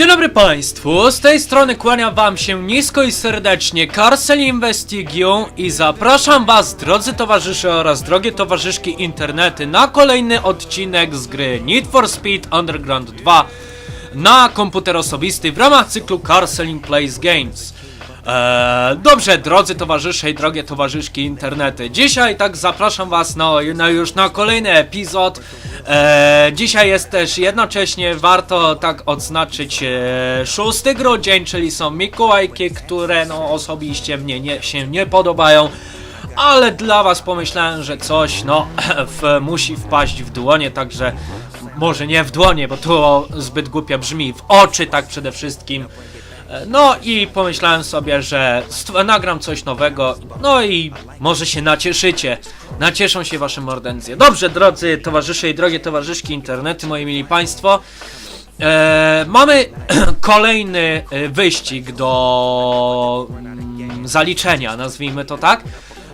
Dzień dobry Państwu, z tej strony kłania Wam się nisko i serdecznie Carcel Investigium i zapraszam Was, drodzy towarzysze oraz drogie towarzyszki internety, na kolejny odcinek z gry Need for Speed Underground 2 na komputer osobisty w ramach cyklu Carceling Plays Games. Eee, dobrze, drodzy towarzysze i drogie towarzyszki internety. Dzisiaj tak zapraszam was na, na już na kolejny epizod. Eee, dzisiaj jest też jednocześnie warto tak odznaczyć e, 6 grudzień, czyli są Mikołajki, które no osobiście mnie nie, się nie podobają. Ale dla was pomyślałem, że coś no w, musi wpaść w dłonie, także może nie w dłonie, bo to zbyt głupio brzmi, w oczy tak przede wszystkim. E, No i pomyślałem sobie, że nagram coś nowego, no i może się nacieszycie. Nacieszą się wasze mordencje. Dobrze, drodzy towarzysze i drogie towarzyszki internety, moi mili państwo. E, mamy kolejny e, wyścig do mm, zaliczenia, nazwijmy to tak.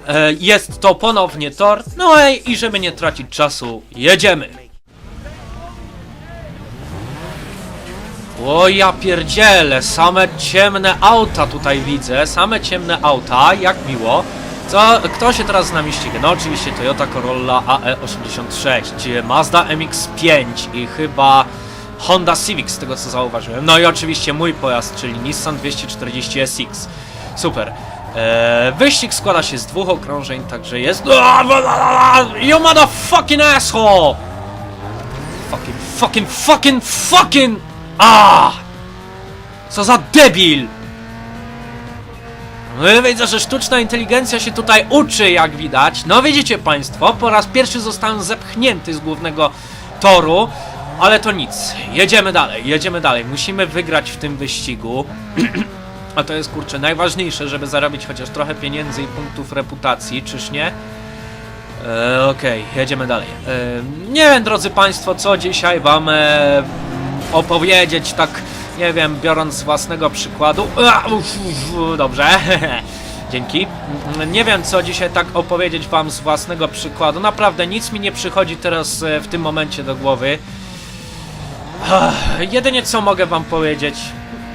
E, jest to ponownie tor, no i żeby nie tracić czasu, jedziemy. O ja pierdzielę, same ciemne auta tutaj widzę, same ciemne auta, jak miło. Co, kto się teraz z nami ściga? No oczywiście Toyota Corolla AE86, Mazda MX-5 i chyba Honda Civic z tego co zauważyłem. No i oczywiście mój pojazd, czyli Nissan 240 SX. Super. Eee, wyścig składa się z dwóch okrążeń, także jest... You motherfucking asshole! Fucking, fucking, fucking, fucking! A! Co za debil! No widzę, że sztuczna inteligencja się tutaj uczy, jak widać. No widzicie państwo, po raz pierwszy zostałem zepchnięty z głównego toru, ale to nic. Jedziemy dalej, jedziemy dalej. Musimy wygrać w tym wyścigu. A to jest kurczę najważniejsze, żeby zarobić chociaż trochę pieniędzy i punktów reputacji, czyż nie? E, Okej, jedziemy dalej. E, nie wiem, drodzy Państwo, co dzisiaj Wam e, opowiedzieć, tak nie wiem, biorąc z własnego przykładu. Dobrze, dzięki. Nie wiem, co dzisiaj tak opowiedzieć Wam z własnego przykładu. Naprawdę nic mi nie przychodzi teraz e, w tym momencie do głowy. Jedynie co mogę wam powiedzieć,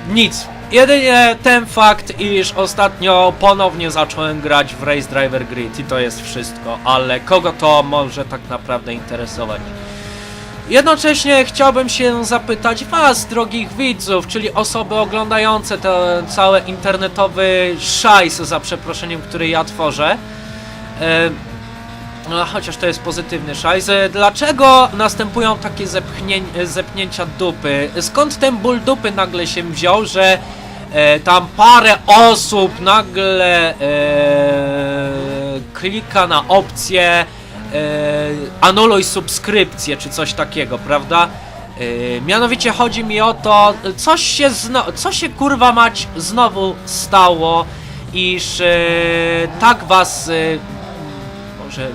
nic. Jedynie ten fakt, iż ostatnio ponownie zacząłem grać w Race Driver Grid i to jest wszystko, ale kogo to może tak naprawdę interesować? Jednocześnie chciałbym się zapytać was, drogich widzów, czyli osoby oglądające ten cały internetowy szajs, za przeproszeniem, który ja tworzę. E, no, chociaż to jest pozytywny szajs. E, Dlaczego następują takie zepchnię, zepchnięcia dupy? Skąd ten ból dupy nagle się wziął, że e, tam parę osób nagle e, klika na opcję anuluj subskrypcję, czy coś takiego, prawda? E, mianowicie chodzi mi o to, coś się, co się kurwa mać znowu stało, iż e, tak was e, może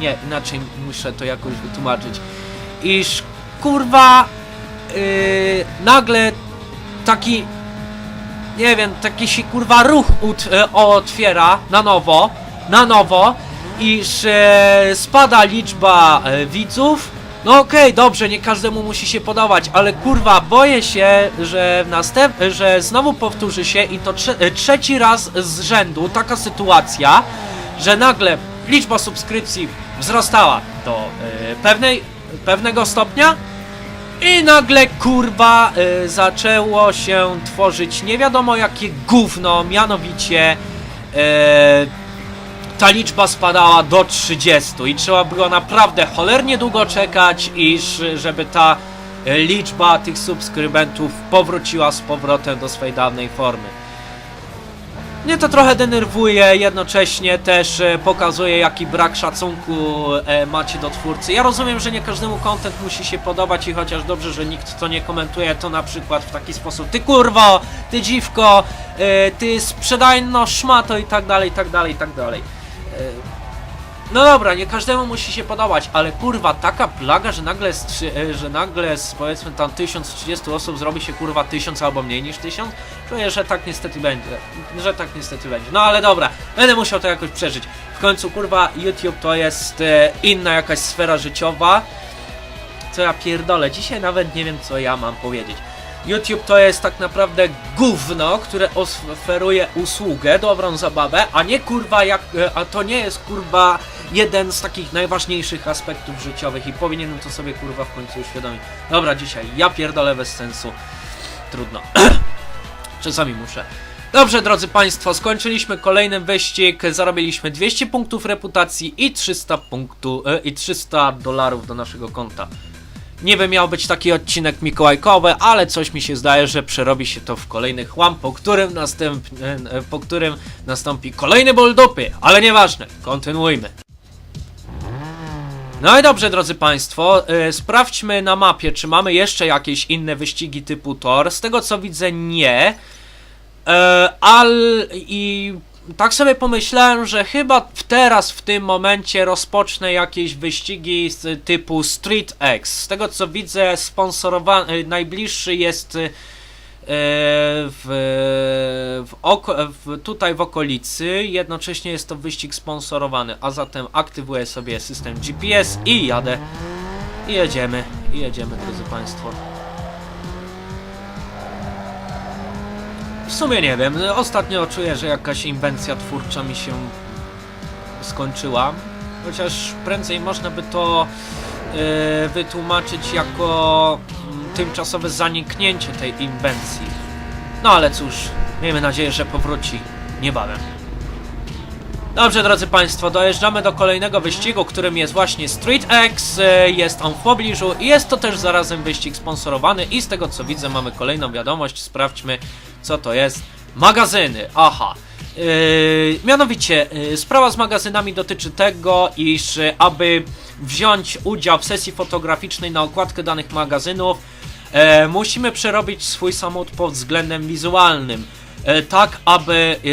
nie, inaczej muszę to jakoś wytłumaczyć. Iż kurwa nagle taki nie wiem, taki się kurwa ruch ut, e, otwiera na nowo, na nowo, iż e, spada liczba e, widzów. No okej, dobrze, nie każdemu musi się podobać, ale kurwa boję się, że następ, że znowu powtórzy się i to e, trzeci raz z rzędu taka sytuacja, że nagle liczba subskrypcji wzrastała do e, pewnej, pewnego stopnia i nagle kurwa y, zaczęło się tworzyć nie wiadomo jakie gówno, mianowicie y, ta liczba spadała do 30 i trzeba było naprawdę cholernie długo czekać, iż żeby ta y, liczba tych subskrybentów powróciła z powrotem do swojej dawnej formy. Mnie to trochę denerwuje, jednocześnie też e, pokazuje jaki brak szacunku e, macie do twórcy. Ja rozumiem, że nie każdemu content musi się podobać i chociaż dobrze, że nikt to nie komentuje, to na przykład w taki sposób Ty kurwo, ty dziwko, e, ty sprzedajno szmato i tak dalej, i tak dalej, i tak dalej. E, no dobra, nie każdemu musi się podobać, ale kurwa, taka plaga, że nagle z, e, że nagle z powiedzmy tam 1030 osób zrobi się kurwa 1000 albo mniej niż 1000, czuję, że tak niestety będzie, że tak niestety będzie. No ale dobra, będę musiał to jakoś przeżyć. W końcu kurwa, YouTube to jest e, inna jakaś sfera życiowa. Co ja pierdolę, dzisiaj nawet nie wiem co ja mam powiedzieć. YouTube to jest tak naprawdę gówno, które oferuje usługę, dobrą zabawę, a nie kurwa jak, e, a to nie jest kurwa jeden z takich najważniejszych aspektów życiowych i powinienem to sobie kurwa w końcu uświadomić. Dobra, dzisiaj ja pierdolę bez sensu. Trudno. Czasami muszę. Dobrze, drodzy Państwo, skończyliśmy kolejny wyścig, zarobiliśmy 200 punktów reputacji i 300 punktów, e, i 300 dolarów do naszego konta. Niby miał być taki odcinek mikołajkowy, ale coś mi się zdaje, że przerobi się to w kolejny chłam, po którym, następ, e, po którym nastąpi kolejny ból dupy, ale nieważne, kontynuujmy. No i dobrze, drodzy Państwo, e, sprawdźmy na mapie, czy mamy jeszcze jakieś inne wyścigi typu Tor. Z tego co widzę, nie. E, al i tak sobie pomyślałem, że chyba teraz w tym momencie rozpocznę jakieś wyścigi typu Street X. Z tego co widzę, sponsorowany najbliższy jest e, w, w, oko, w, tutaj w okolicy. Jednocześnie jest to wyścig sponsorowany, a zatem aktywuję sobie system GPS i jadę. I jedziemy, i jedziemy, drodzy Państwo. W sumie nie wiem. Ostatnio czuję, że jakaś inwencja twórcza mi się skończyła. Chociaż prędzej można by to e, wytłumaczyć jako mm, tymczasowe zaniknięcie tej inwencji. No ale cóż, miejmy nadzieję, że powróci niebawem. Dobrze, drodzy Państwo, dojeżdżamy do kolejnego wyścigu, którym jest właśnie Street X. e, Jest on w pobliżu i jest to też zarazem wyścig sponsorowany. I z tego co widzę, mamy kolejną wiadomość. Sprawdźmy, co to jest. Magazyny, aha. Yy, mianowicie, yy, sprawa z magazynami dotyczy tego, iż yy, aby wziąć udział w sesji fotograficznej na okładkę danych magazynów, e, musimy przerobić swój samochód pod względem wizualnym, e, tak aby e,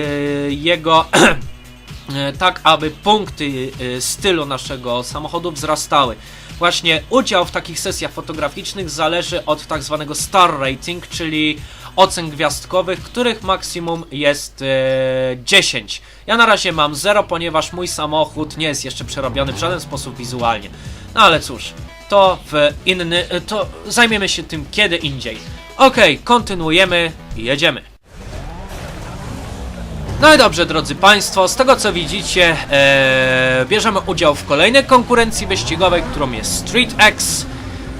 jego e, tak aby punkty e, stylu naszego samochodu wzrastały. Właśnie udział w takich sesjach fotograficznych zależy od tak zwanego star rating, czyli ocen gwiazdkowych, których maksimum jest e, 10. Ja na razie mam 0, ponieważ mój samochód nie jest jeszcze przerobiony w żaden sposób wizualnie. No ale cóż, to w inny, e, to zajmiemy się tym kiedy indziej. Okej, kontynuujemy i jedziemy. No i dobrze, drodzy Państwo, z tego co widzicie, e, bierzemy udział w kolejnej konkurencji wyścigowej, którą jest Street X.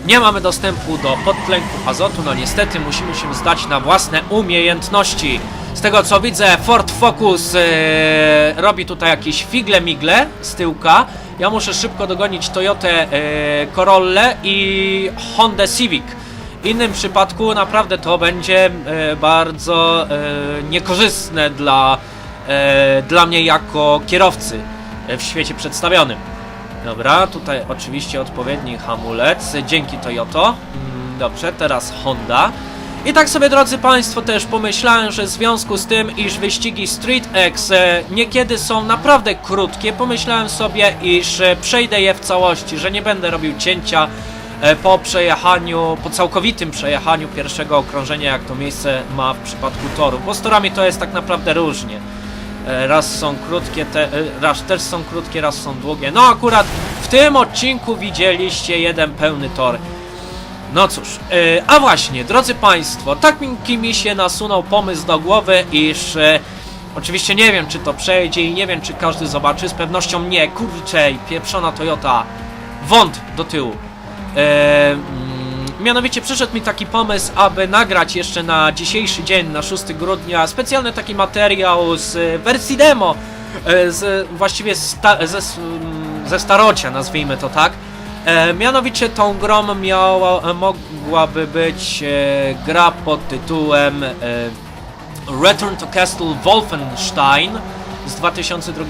Nie mamy dostępu do podtlenku azotu, no niestety musimy się zdać na własne umiejętności. Z tego co widzę, Ford Focus e, robi tutaj jakieś figle-migle z tyłka. Ja muszę szybko dogonić Toyotę e, Corollę i Honda Civic. W innym przypadku naprawdę to będzie e, bardzo e, niekorzystne dla, e, dla mnie jako kierowcy w świecie przedstawionym. Dobra, tutaj oczywiście odpowiedni hamulec, dzięki Toyoto. Mm, Dobrze, teraz Honda. I tak sobie, drodzy Państwo, też pomyślałem, że w związku z tym, iż wyścigi Street X e, niekiedy są naprawdę krótkie, pomyślałem sobie, iż e, przejdę je w całości, że nie będę robił cięcia e, po przejechaniu, po całkowitym przejechaniu pierwszego okrążenia, jak to miejsce ma w przypadku toru. Bo z torami to jest tak naprawdę różnie. E, Raz są krótkie, te, e, raz też są krótkie, raz są długie. No akurat w tym odcinku widzieliście jeden pełny tor. No cóż, e, a właśnie, drodzy Państwo, tak mi, się nasunął pomysł do głowy, iż e, oczywiście nie wiem, czy to przejdzie i nie wiem, czy każdy zobaczy, z pewnością nie, kurczę, pieprzona Toyota, wąt do tyłu. Mm, mianowicie przyszedł mi taki pomysł, aby nagrać jeszcze na dzisiejszy dzień, na 6 grudnia, specjalny taki materiał z wersji demo, e, z, właściwie sta, ze, mm, ze starocia, nazwijmy to tak. E, mianowicie tą grą miała, mogłaby być e, gra pod tytułem Return to Castle Wolfenstein z 2002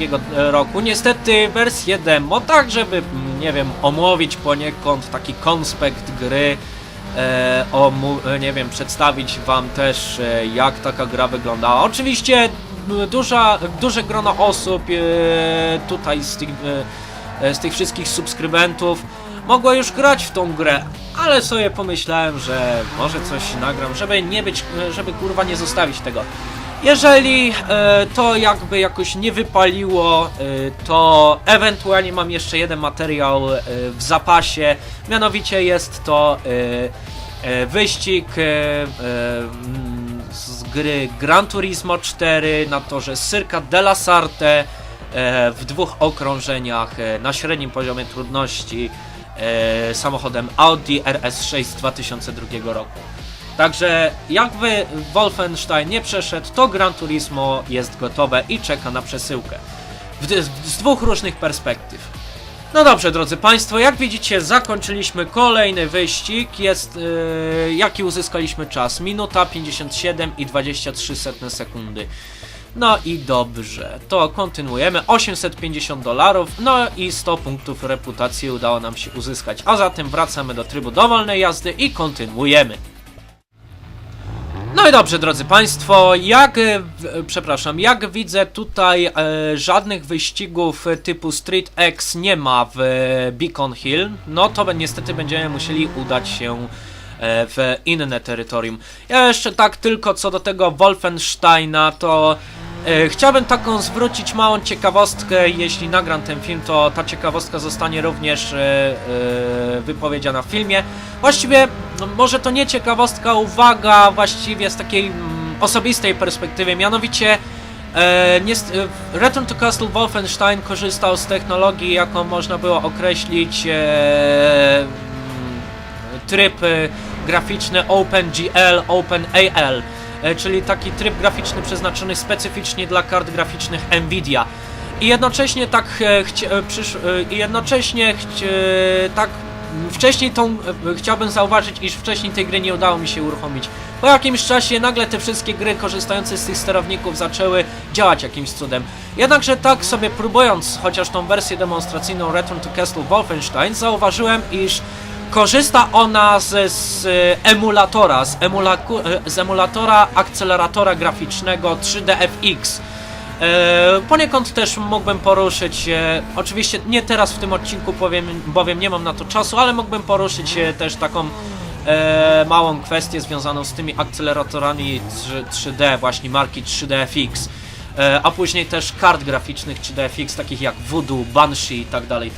roku. Niestety wersję demo, tak żeby, mm, nie wiem, omówić poniekąd taki konspekt gry, e, omu, e, nie wiem, przedstawić wam też e, jak taka gra wyglądała. Oczywiście duża, duże grono osób tutaj z tych, z tych wszystkich subskrybentów mogło już grać w tą grę, ale sobie pomyślałem, że może coś nagram, żeby nie być, żeby kurwa nie zostawić tego. Jeżeli e, to jakby jakoś nie wypaliło, e, to ewentualnie mam jeszcze jeden materiał e, w zapasie. Mianowicie jest to wyścig z gry Gran Turismo 4 na torze Circa della Sarte e, w dwóch okrążeniach na średnim poziomie trudności samochodem Audi RS6 z 2002 roku. Także jakby Wolfenstein nie przeszedł, to Gran Turismo jest gotowe i czeka na przesyłkę. Z dwóch różnych perspektyw. No dobrze, drodzy Państwo, jak widzicie, zakończyliśmy kolejny wyścig. Jest, yy, jaki uzyskaliśmy czas? Minuta 57 i 23 setne sekundy. No i dobrze, to kontynuujemy. 850 dolarów, no i 100 punktów reputacji udało nam się uzyskać. A zatem wracamy do trybu dowolnej jazdy i kontynuujemy. No i dobrze, drodzy Państwo, jak, e, w- przepraszam, jak widzę tutaj e, żadnych wyścigów e, typu Street X nie ma w e, Beacon Hill, no to niestety będziemy musieli udać się e, w inne terytorium. Ja jeszcze tak tylko co do tego Wolfensteina, to e, chciałbym taką zwrócić małą ciekawostkę, jeśli nagram ten film, to ta ciekawostka zostanie również e, e, wypowiedziana w filmie. Właściwie, no, może to nie ciekawostka, uwaga, właściwie z takiej mm, osobistej perspektywy, mianowicie e, e, Return to Castle Wolfenstein korzystał z technologii, jaką można było określić e, mm, tryb e, graficzny OpenGL, OpenAL, e, czyli taki tryb graficzny przeznaczony specyficznie dla kart graficznych Nvidia. I jednocześnie tak e, chci- e, przysz- e, jednocześnie e, tak wcześniej tą e, chciałbym zauważyć, iż wcześniej tej gry nie udało mi się uruchomić. Po jakimś czasie nagle te wszystkie gry korzystające z tych sterowników zaczęły działać jakimś cudem. Jednakże tak sobie próbując chociaż tą wersję demonstracyjną Return to Castle Wolfenstein zauważyłem, iż Korzysta ona z, z emulatora, z, emulaku, e, z emulatora akceleratora graficznego 3DFX. E, poniekąd też mógłbym poruszyć, e, oczywiście nie teraz w tym odcinku, powiem, bowiem nie mam na to czasu, ale mógłbym poruszyć e, też taką e, małą kwestię związaną z tymi akceleratorami 3, 3D, właśnie marki 3DFX. E, a później też kart graficznych 3DFX, takich jak Voodoo, Banshee i tak dalej,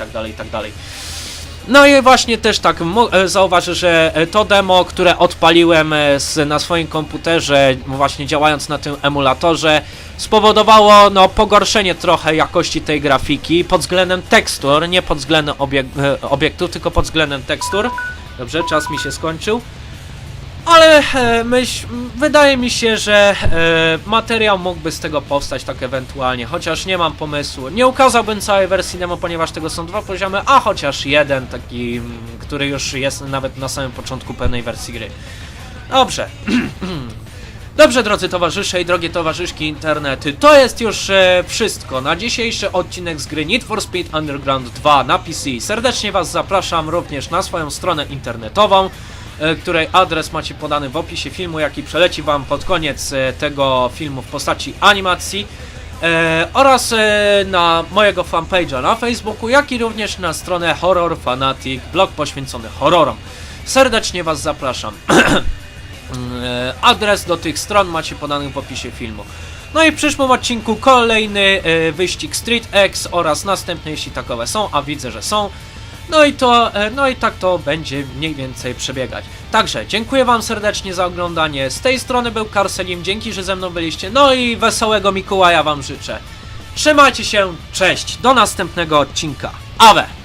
No i właśnie też tak e, zauważę, że e, to demo, które odpaliłem e, z, na swoim komputerze, właśnie działając na tym emulatorze, spowodowało no, pogorszenie trochę jakości tej grafiki pod względem tekstur, nie pod względem obiek- obiektów, tylko pod względem tekstur. Dobrze, czas mi się skończył. Ale e, myśl, wydaje mi się, że e, materiał mógłby z tego powstać tak ewentualnie, chociaż nie mam pomysłu. Nie ukazałbym całej wersji demo, ponieważ tego są dwa poziomy, a chociaż jeden taki, który już jest nawet na samym początku pełnej wersji gry. Dobrze. Dobrze, drodzy towarzysze i drogie towarzyszki internety, to jest już e, wszystko na dzisiejszy odcinek z gry Need for Speed Underground 2 na PC. Serdecznie Was zapraszam również na swoją stronę internetową, której adres macie podany w opisie filmu, jaki przeleci Wam pod koniec e, tego filmu w postaci animacji. E, oraz e, na mojego fanpage'a na Facebooku, jak i również na stronę Horror Fanatic, blog poświęcony horrorom. Serdecznie Was zapraszam. E, Adres do tych stron macie podany w opisie filmu. No i w przyszłym odcinku kolejny e, wyścig Street X oraz następne, jeśli takowe są, a widzę, że są. No i to, e, no i tak to będzie mniej więcej przebiegać. Także dziękuję Wam serdecznie za oglądanie. Z tej strony był Karselim, dzięki, że ze mną byliście. No i wesołego Mikołaja Wam życzę. Trzymajcie się, cześć, do następnego odcinka. Awe!